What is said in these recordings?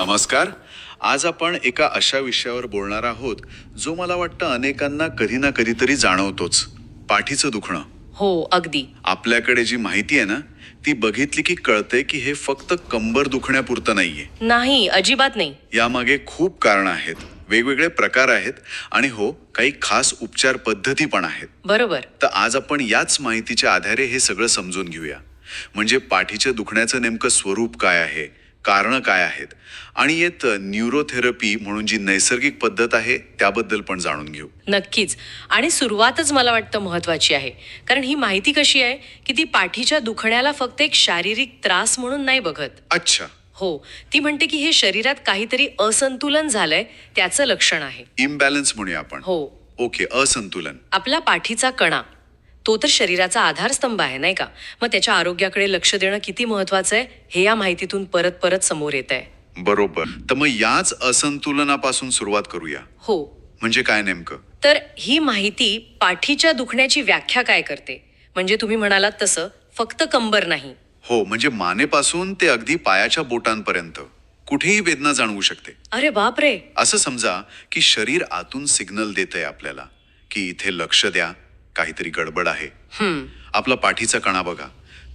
नमस्कार. आज आपण एका अशा विषयावर बोलणार आहोत जो मला वाटतं अनेकांना कधी ना कधीतरी जाणवतोच. पाठीचं दुखणं. हो अगदी. आपल्याकडे जी माहिती आहे ना ती बघितली की कळते की हे फक्त कंबर दुखण्यापुरतं नाहीये. नाही अजिबात नाही. यामागे खूप कारणं आहेत. वेगवेगळे प्रकार आहेत आणि हो काही खास उपचार पद्धती पण आहेत. बरोबर. तर आज आपण याच माहितीच्या आधारे हे सगळं समजून घेऊया. म्हणजे पाठीच्या दुखण्याचं नेमकं स्वरूप काय आहे? कारणं काय आहेत? आणि येत न्यूरोथेरपी म्हणून जी नैसर्गिक पद्धत आहे त्याबद्दल पण जाणून घेऊ. नक्कीच. आणि सुरुवातच मला वाटतं महत्वाची आहे. कारण ही माहिती कशी आहे? की ती पाठीच्या दुखण्याला फक्त एक शारीरिक त्रास म्हणून नाही बघत. अच्छा. हो. ती म्हणते की हे शरीरात काहीतरी असंतुलन झालंय त्याचं लक्षण आहे. इम्बॅलन्स म्हणूया आपण. हो. ओके असंतुलन. आपला पाठीचा कणा. तो तर शरीराचा आधारस्तंभ आहे नाही का? मग त्याच्या आरोग्याकडे लक्ष देणं किती महत्वाचं आहे हे या माहितीतून परत परत समोर येत आहे बरोबर. तर मग याच असंतुलनापासून सुरुवात करूया. हो. म्हणजे काय नेमकं? तर ही माहिती पाठीच्या दुखण्याची व्याख्या काय करते? म्हणजे तुम्ही म्हणालात तसं फक्त कंबर नाही. हो म्हणजे मानेपासून ते अगदी पायाच्या बोटांपर्यंत. कुठेही वेदना जाणवू शकते. अरे बाप रे असं समजा की शरीर आतून सिग्नल देत आहे आपल्याला की इथे लक्ष द्या काहीतरी गडबड आहे. आपला पाठीचा कणा बघा.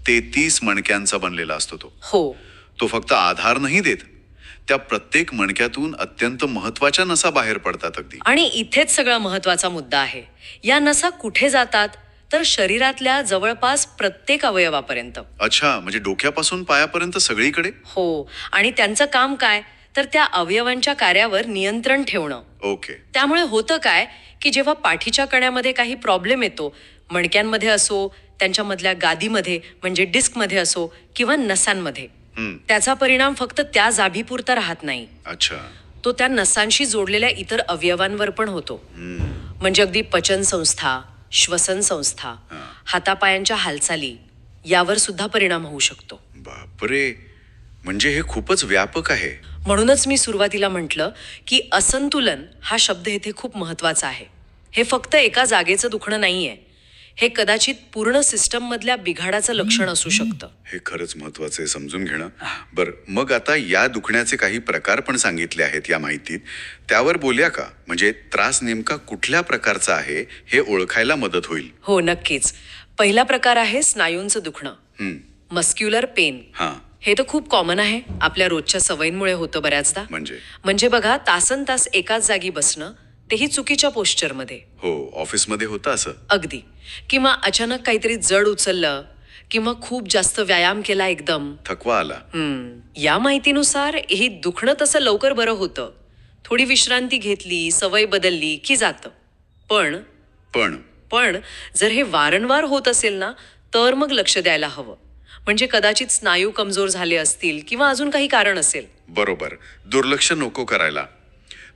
तेहतीस मणक्यांचा बनलेला असतो तो. हो. तो फक्त आधार नाही देत. त्या प्रत्येक मणक्यातून अत्यंत महत्त्वाच्या नसा बाहेर पडतात अगदी. आणि इथेच सगळा महत्त्वाचा मुद्दा आहे. या नसा कुठे जातात? तर शरीरातल्या जवळपास प्रत्येक अवयवापर्यंत. अच्छा म्हणजे डोक्यापासून पायापर्यंत सगळीकडे? हो. आणि त्यांचं काम काय? तर त्या अवयवांच्या कार्यावर नियंत्रण ठेवणं. ओके. त्यामुळे होतं काय की जेव्हा पाठीच्या कण्यामध्ये काही प्रॉब्लेम येतो मणक्यांमध्ये असो त्यांच्यामधल्या गादीमध्ये म्हणजे डिस्कमध्ये असो किंवा नसांमध्ये हम्म, त्याचा परिणाम फक्त त्या जाभीपुरता राहत नाही. अच्छा. तो त्या नसांशी जोडलेल्या इतर अवयवांवर पण होतो. हम्म, म्हणजे अगदी पचन संस्था श्वसन संस्था. हातापायांच्या हालचाली यावर सुद्धा परिणाम होऊ शकतो. बापरे! म्हणजे हे खूपच व्यापक आहे. म्हणूनच मी सुरुवातीला म्हटलं की असंतुलन हा शब्द इथे खूप महत्त्वाचा आहे. हे फक्त एका जागेचं दुखणं नाहीये. हे कदाचित पूर्ण सिस्टम मधल्या बिघाडाचं लक्षण असू शकतं. हे खरंच महत्वाचं आहे समजून घेणं. बर मग आता या दुखण्याचे काही प्रकार पण सांगितले आहेत या माहितीत. त्यावर बोलूया का? म्हणजे त्रास नेमका कुठल्या प्रकारचा आहे हे ओळखायला मदत होईल. हो नक्कीच. पहिला प्रकार आहे स्नायूंचं दुखणं. Muscular pain. हा. हे तर खूप कॉमन आहे. आपल्या रोजच्या सवयींमुळे होतं बऱ्याचदा. म्हणजे? म्हणजे बघा तासन तास एकाच जागी बसणं तेही चुकीच्या पोश्चरमध्ये हो ऑफिसमध्ये होतं असं? अगदी. किंवा अचानक काहीतरी जड उचललं किंवा खूप जास्त व्यायाम केला एकदम. थकवा आला. हम्म, या माहितीनुसार हे दुखणं तसं लवकर बरं होतं. थोडी विश्रांती घेतली सवय बदलली की जातं. पण पण? पण जर हे वारंवार होत असेल ना तर मग लक्ष द्यायला हवं. म्हणजे कदाचित स्नायू कमजोर झाले असतील किंवा अजून काही कारण असेल. बरोबर. दुर्लक्ष नको करायला.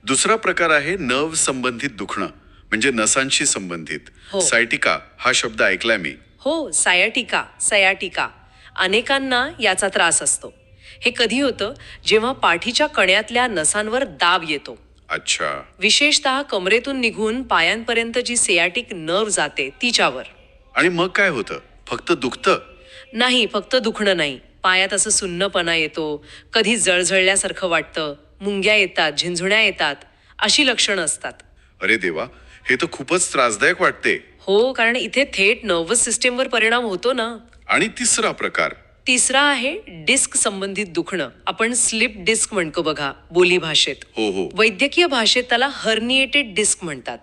दुसरा प्रकार आहे नर्व संबंधित दुखणं म्हणजे नसांशी संबंधित. हो. सायटिका हा शब्द ऐकलाय मी. हो सायाटिका सयाटिका अनेकांना याचा त्रास असतो. हे कधी होतं? जेव्हा पाठीच्या कण्यातल्या नसांवर दाब येतो. अच्छा. विशेषतः कमरेतून निघून पायांपर्यंत जी सेयाटिक नर्व जाते तिच्यावर. आणि मग काय होतं? फक्त दुखतं? नाही फक्त दुखणं नाही. पायात असं सुन्नपणा येतो. कधी जळजळल्यासारखं वाटतं. मुंग्या येतात झिंझुण्या येतात. अशी लक्षणं असतात. अरे देवा हे तर खूपच त्रासदायक वाटते. हो कारण इथे थेट नर्वस सिस्टीमवर परिणाम होतो ना. आणि तिसरा प्रकार. तिसरा आहे डिस्क संबंधित दुखणं. आपण स्लिप डिस्क म्हणतो बघा बोली भाषेत. हो हो. वैद्यकीय भाषेत त्याला हर्निएटेड डिस्क म्हणतात.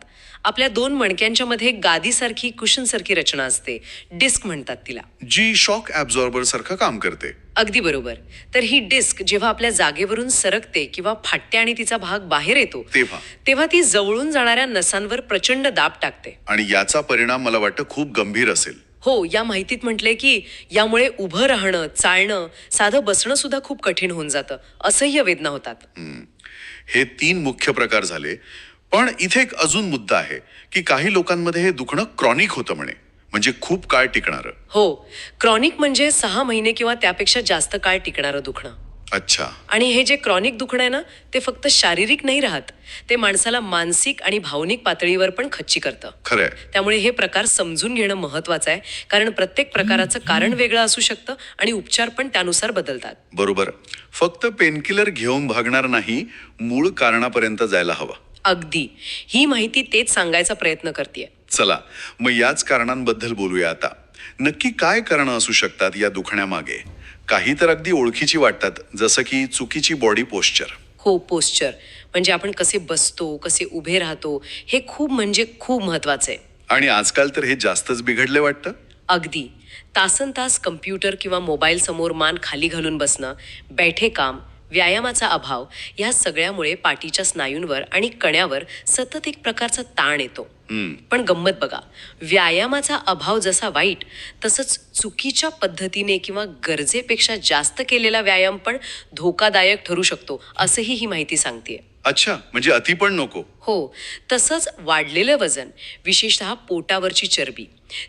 आपल्या दोन मणक्यांच्या मध्ये गादीसारखी कुशनसारखी रचना असते. डिस्क म्हणतात तिला. जी शॉक ऍब्झॉर्बर सारखं काम करते. अगदी बरोबर. तर ही डिस्क जेव्हा आपल्या जागेवरून सरकते किंवा फाटते आणि तिचा भाग बाहेर येतो तेव्हा. तेव्हा ती जवळून जाणाऱ्या नसांवर प्रचंड दाब टाकते. आणि याचा परिणाम मला वाटतं खूप गंभीर असेल. हो या माहितीत म्हटलंय की यामुळे उभं राहणं चालणं साधं बसणं सुद्धा खूप कठीण होऊन जातं. असह्य वेदना होतात. हे तीन मुख्य प्रकार झाले. पण इथे एक अजून मुद्दा आहे की काही लोकांमध्ये हे दुखणं क्रॉनिक होतं म्हणे म्हणजे खूप काळ टिकणारं. हो क्रॉनिक म्हणजे सहा महिने किंवा त्यापेक्षा जास्त काळ टिकणारं दुखणं. अच्छा. आणि हे जे क्रॉनिक दुखणं आहे ना ते फक्त शारीरिक नाही राहत ते माणसाला मानसिक आणि भावनिक पातळीवर पण खच्ची करतं. खरंय. त्यामुळे हे प्रकार समजून घेणं महत्वाचं आहे कारण प्रत्येक प्रकाराचं कारण वेगळं असू शकतं आणि उपचार पण त्यानुसार बदलतात. बरोबर. फक्त पेनकिलर घेऊन भागणार नाही मूळ कारणापर्यंत जायला हवं. अगदी. ही माहिती तेच सांगायचा प्रयत्न करते चला मग याच कारणांबद्दल बोलूया आता. नक्की काय कारणं असू शकतात या दुखण्यामागे? काही तर अगदी ओळखीची वाटतात जसं की चुकीची बॉडी पोश्चर हो पोस्चर म्हणजे आपण कसे बसतो कसे उभे राहतो हे खूप म्हणजे खूप महत्वाचं आहे. आणि आजकाल तर हे जास्तच बिघडले वाटतं? अगदी. तासन तास कम्प्युटर किंवा मोबाईल समोर मान खाली घालून बसणं बैठे काम व्यायामाचा अभाव या सगळ्यामुळे पाठीच्या स्नायूंवर आणि कण्यावर सतत एक प्रकारचा ताण येतो. पण गंमत बघा व्यायामाचा अभाव जसा वाईट तसंच चुकीच्या पद्धतीने किंवा गरजेपेक्षा जास्त केलेला व्यायाम पण धोकादायक ठरू शकतो असंही ही माहिती सांगते अच्छा म्हणजे अति पण नको. हो तसंच वाढलेलं वजन विशेषतः पोटावरची चरबी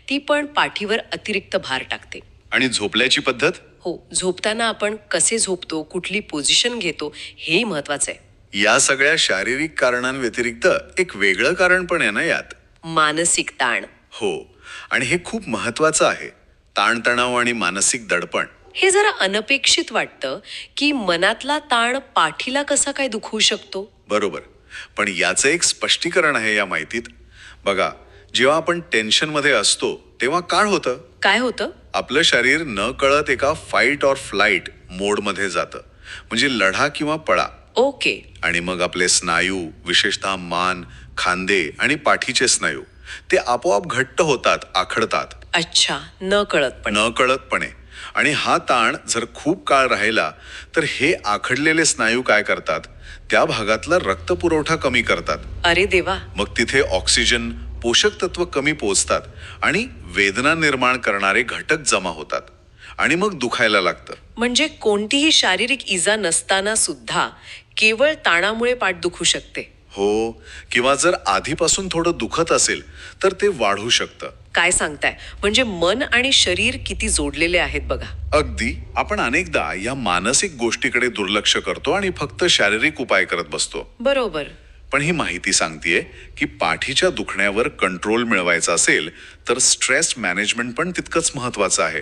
ती पण पाठीवर अतिरिक्त भार टाकते. आणि झोपल्याची पद्धत? हो झोपताना आपण कसे झोपतो कुठली पोझिशन घेतो हेही महत्वाचं आहे. या सगळ्या शारीरिक कारणांव्यतिरिक्त एक वेगळं कारण पण आहे ना यात? मानसिक ताण. हो आणि हे खूप महत्वाचं आहे. ताणतणाव आणि मानसिक दडपण. हे जरा अनपेक्षित वाटतं की मनातला ताण पाठीला कसा काय दुखवू शकतो? बरोबर. पण याचं एक स्पष्टीकरण आहे या माहितीत. बघा जेव्हा आपण टेन्शनमध्ये असतो तेव्हा काय होतं? काय होतं? आपलं शरीर न कळत एका फाईट ऑर फ्लाईट मोडमध्ये जातं. म्हणजे लढा किंवा पळा. ओके. आणि मग आपले स्नायू विशेषतः मान खांदे आणि पाठीचे स्नायू ते आपोआप घट्ट होतात आखडतात. अच्छा न कळत न कळतपणे आणि हा ताण जर खूप काळ राहिला तर हे आखडलेले स्नायू काय करतात? त्या भागातला रक्तपुरवठा कमी करतात. अरे देवा. मग तिथे ऑक्सिजन पोषक तत्व कमी पोचतात आणि वेदना निर्माण करणारे घटक जमा होतात आणि मग दुखायला लागतं. म्हणजे कोणतीही शारीरिक इजा नसताना सुद्धा केवळ ताणामुळे पाठ दुखू शकते. हो किंवा जर आधीपासून थोडं दुखत असेल तर ते वाढू शकतं. काय सांगताय? म्हणजे मन आणि शरीर किती जोडलेले आहेत बघा. अगदी आपण अनेकदा या मानसिक गोष्टीकडे दुर्लक्ष करतो आणि फक्त शारीरिक उपाय करत बसतो. बरोबर. पण ही माहिती सांगतेय की पाठीच्या दुखण्यावर कंट्रोल मिळवायचा असेल तर स्ट्रेस मॅनेजमेंट पण तितकंच महत्वाचं आहे.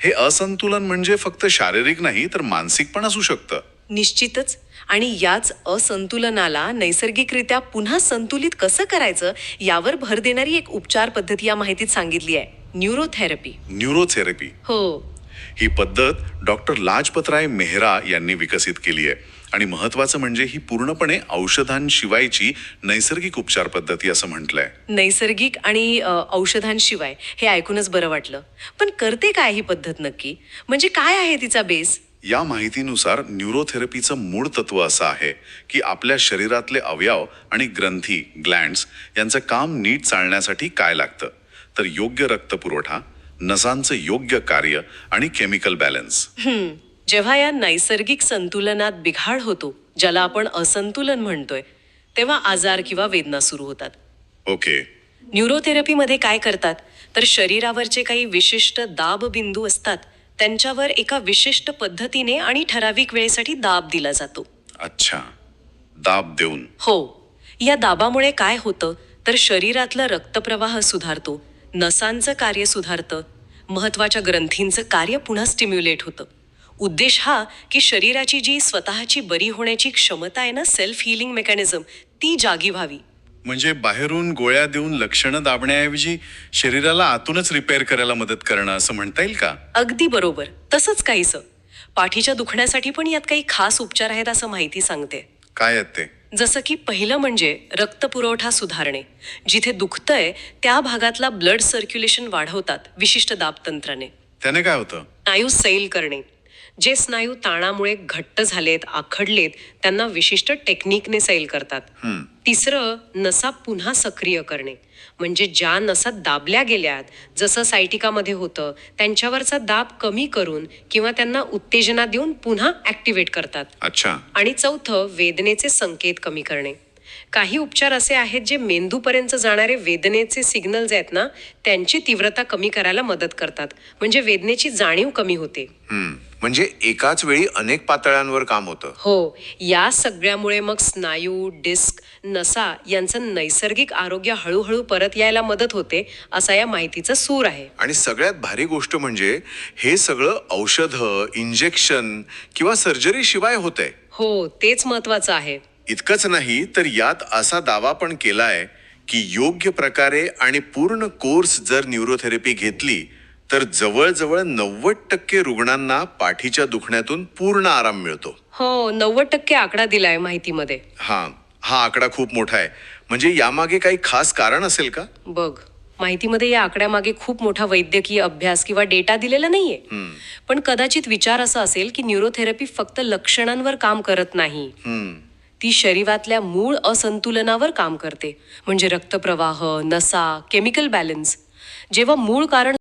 हे असंतुलन म्हणजे फक्त शारीरिक नाही तर मानसिक पण असू शकतं. निश्चितच. आणि याच असंतुलनाला नैसर्गिकरित्या पुन्हा संतुलित कसं करायचं यावर भर देणारी एक उपचार पद्धती या माहितीत सांगितली आहे. न्यूरोथेरपी न्यूरोथेरपी हो. ही पद्धत डॉक्टर लाजपतराय मेहरा यांनी विकसित केली आहे. आणि महत्वाचं म्हणजे ही पूर्णपणे औषधांशिवायची नैसर्गिक उपचार पद्धती असं म्हटलंय. नैसर्गिक आणि अ, औषधांशिवाय हे ऐकूनच बरं वाटलं. पण करते काय ही पद्धत नक्की? म्हणजे काय आहे तिचा बेस? या माहितीनुसार न्यूरोथेरपीचं मूळ तत्व असं आहे की आपल्या शरीरातले अवयव आणि ग्रंथी ग्लँड्स यांचं काम नीट चालण्यासाठी काय लागतं? तर योग्य रक्तपुरवठा नसांचं योग्य कार्य आणि केमिकल बॅलन्स. हम्म. जेव्हा या नैसर्गिक संतुलनात बिघाड होतो ज्याला आपण असंतुलन म्हणतोय तेव्हा आजार किंवा वेदना सुरू होतात. ओके. न्यूरोथेरपीमध्ये काय करतात? तर शरीरावरचे काही विशिष्ट दाब बिंदू असतात त्यांच्यावर एका विशिष्ट पद्धतीने आणि ठराविक वेळेसाठी दाब दिला जातो. अच्छा. दाब देऊन. हो. या दाबामुळे काय होतं? तर शरीरातला रक्तप्रवाह सुधारतो नसांचं कार्य सुधारतं महत्त्वाच्या ग्रंथींचं कार्य पुन्हा स्टिम्युलेट होतं. उद्देश हा की शरीराची जी स्वतःची बरी होण्याची क्षमता आहे ना सेल्फ हिलिंग मेकॅनिझम ती जागी व्हावी. म्हणजे बाहेरून गोळ्या देऊन लक्षणं दाबण्याऐवजी शरीराला आतूनच रिपेअर करायला मदत करणं असं म्हणता येईल का? अगदी बरोबर. तसंच काहीसं. पाठीच्या दुखण्यासाठी पण यात काही खास उपचार आहेत असं माहिती सांगते. काय आहेत ते? जसं की पहिलं म्हणजे रक्तपुरवठा सुधारणे. जिथे दुखतंय त्या भागातला ब्लड सर्क्युलेशन वाढवतात विशिष्ट दाबतंत्राने. त्याने काय होतं? स्नायू सैल करणे. जे स्नायू ताणामुळे घट्ट झालेत आखडलेत त्यांना विशिष्ट टेक्निकने सैल करतात. तिसरं नसा पुन्हा सक्रिय करणे. म्हणजे ज्या नसा दाबल्या गेल्यात जसं सायटिकामध्ये होतं त्यांच्यावरचा दाब कमी करून किंवा त्यांना उत्तेजना देऊन पुन्हा ऍक्टिव्हेट करतात. अच्छा. आणि चौथं वेदनेचे संकेत कमी करणे. काही उपचार असे आहेत जे मेंदूपर्यंत जाणारे वेदनेचे सिग्नल्स आहेत ना त्यांची तीव्रता कमी करायला मदत करतात. म्हणजे वेदनेची जाणीव कमी होते. म्हणजे एकाच वेळी अनेक पातळ्यांवर काम होतं. हो. या सगळ्यामुळे मग स्नायू डिस्क नसा यांचं नैसर्गिक आरोग्य हळूहळू परत यायला मदत होते असा या माहितीचा सूर आहे. आणि सगळ्यात भारी गोष्ट म्हणजे हे सगळं औषधं इंजेक्शन किंवा सर्जरी शिवाय होतंय. हो तेच महत्वाचं आहे. इतकंच नाही तर यात असा दावा पण केलाय की योग्य प्रकारे आणि पूर्ण कोर्स जर न्यूरोथेरपी घेतली तर जवळजवळ नव्वद टक्के रुग्णांना पाठीच्या दुखण्यातून पूर्ण आराम मिळतो. हो नव्वद टक्के आकडा दिलाय माहितीमध्ये. हा हा आकडा खूप मोठा आहे. म्हणजे यामागे काही खास कारण असेल का? बघ माहितीमध्ये या आकड्यामागे खूप मोठा वैद्यकीय अभ्यास किंवा डेटा दिलेला नाहीये. पण कदाचित विचार असा असेल की न्यूरोथेरपी फक्त लक्षणांवर काम करत नाही. हम्म. ती शरीरातल्या मूळ असंतुलनावर काम करते. म्हणजे रक्तप्रवाह नसा केमिकल बॅलन्स जेव्हा मूळ कारण